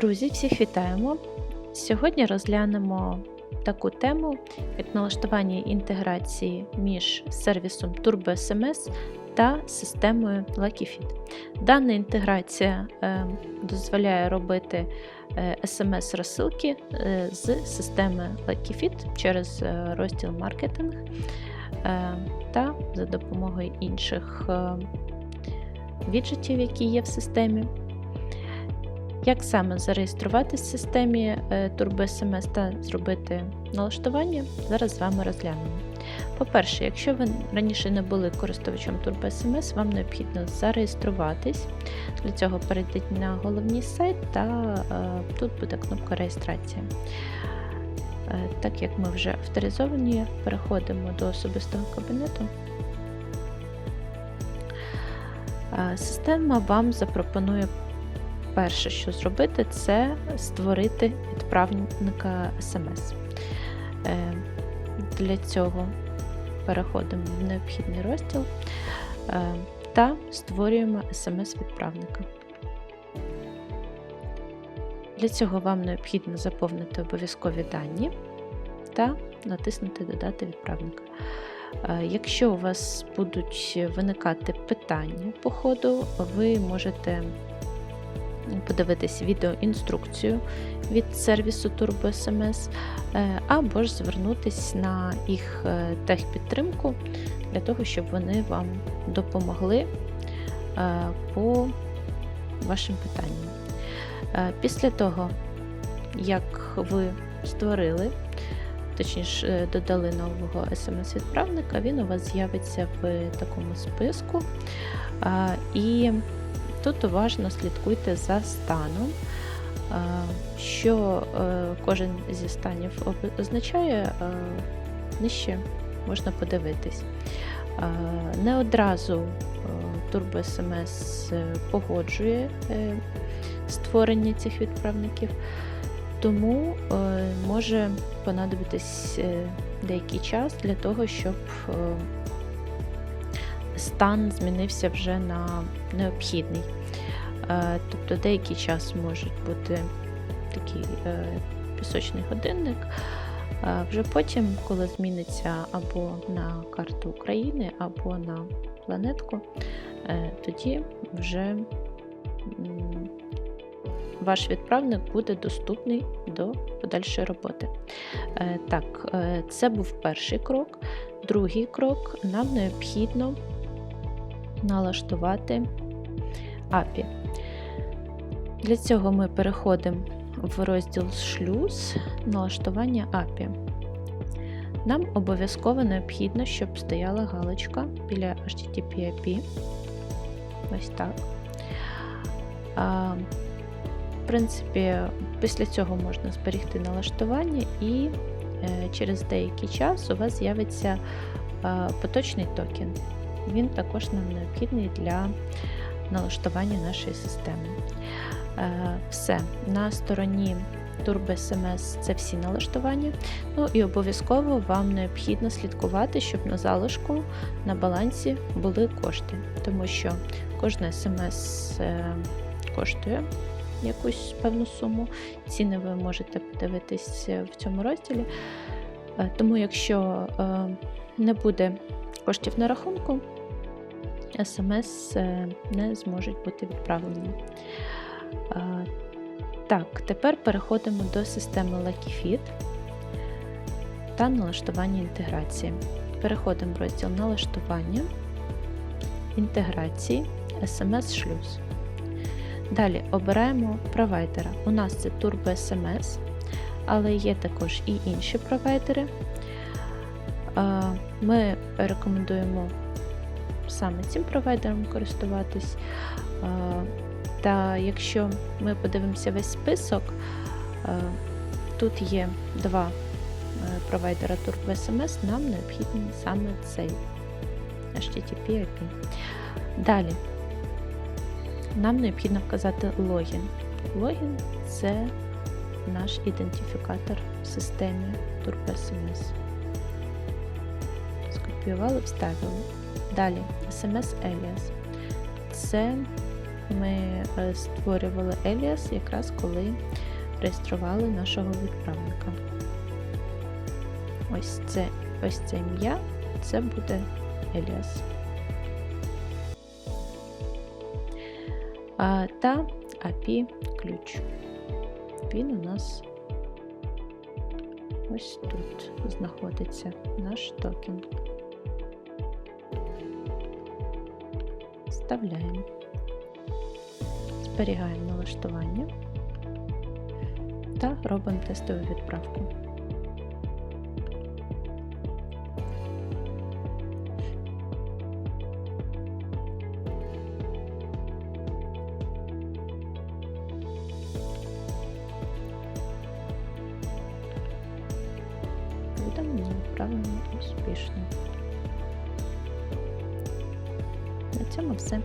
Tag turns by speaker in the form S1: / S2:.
S1: Друзі, всіх вітаємо! Сьогодні розглянемо таку тему, як налаштування інтеграції між сервісом TurboSMS та системою LuckyFit. Дана інтеграція е, дозволяє робити е, SMS-розсилки е, з системи LuckyFit через розділ маркетинг та за допомогою інших віджитів, які є в системі. Як саме зареєструватися в системі е, TurboSMS та зробити налаштування, зараз з вами розглянемо. По-перше, якщо ви раніше не були користувачем TurboSMS, вам необхідно зареєструватись. Для цього перейдіть на головний сайт та е, тут буде кнопка реєстрація. Е, Так як ми вже авторизовані, переходимо до особистого кабінету. Е, Система вам запропонує перше, що зробити, це створити відправника смс. Е, Для цього переходимо в необхідний розділ е, та створюємо смс-відправника. Для цього вам необхідно заповнити обов'язкові дані та натиснути Додати відправника. Е, Якщо у вас будуть виникати питання по ходу, ви можете подивитись відеоінструкцію від сервісу TurboSMS, е, або ж звернутись на їх е, техпідтримку для того, щоб вони вам допомогли е, по вашим питанням. Після того, як ви створили, точніше додали нового смс-відправника, він у вас з'явиться в такому списку. І Тут уважно слідкуйте за станом, що е, кожен зі станів означає, нижче можна подивитись. Не одразу Turbo SMS погоджує е, створення цих відправників, тому е, може понадобитись деякий час для того, щоб стан змінився вже на необхідний. Е, тобто деякий час може бути такий е, пісочний годинник. Вже потім, коли зміниться або на карту України, або на планетку, е, тоді вже ваш відправник буде доступний до подальшої роботи. Так, це був перший крок. Другий крок нам необхідно налаштувати API. Для цього ми переходимо в розділ шлюз налаштування API. Нам обов'язково необхідно, щоб стояла галочка біля HTTP IP. Ось так. А, В принципі, після цього можна зберігти налаштування, і е, через деякий час у вас з'явиться е, поточний токен. Він також нам необхідний для налаштування нашої системи. Е, все, на стороні TurboSMS це всі налаштування. Ну і обов'язково вам необхідно слідкувати, щоб на залишку на балансі були кошти, тому що кожна смс е, коштує якусь певну суму. Ціни ви можете подивитись в цьому розділі. Е, тому, якщо не буде коштів на рахунку, смс не зможуть бути відправлені. Так, тепер переходимо до системи LuckyFit та налаштування інтеграції. Переходимо в розділ налаштування, інтеграції, SMS-шлюз. Далі обираємо провайдера. У нас це TurboSMS, але є також і інші провайдери. Ми рекомендуємо саме цим провайдером користуватись. Та якщо ми подивимося весь список, тут є два провайдера TurboSMS, нам необхідний саме цей HTTP IP. Далі нам необхідно вказати логін. Логін це наш ідентифікатор в системі TurboSMS. Скопіювали, вставили. Далі SMS Alias. Це ми е, створювали Еліас якраз коли реєстрували нашого відправника. Ось це ось це ім'я, це буде Еліас. А, та API ключ. Він у нас ось тут знаходиться наш токен. Вставляємо. Зберігаємо налаштування та робимо тестову відправку. Повідомлення відправлено успішно. на цьому все.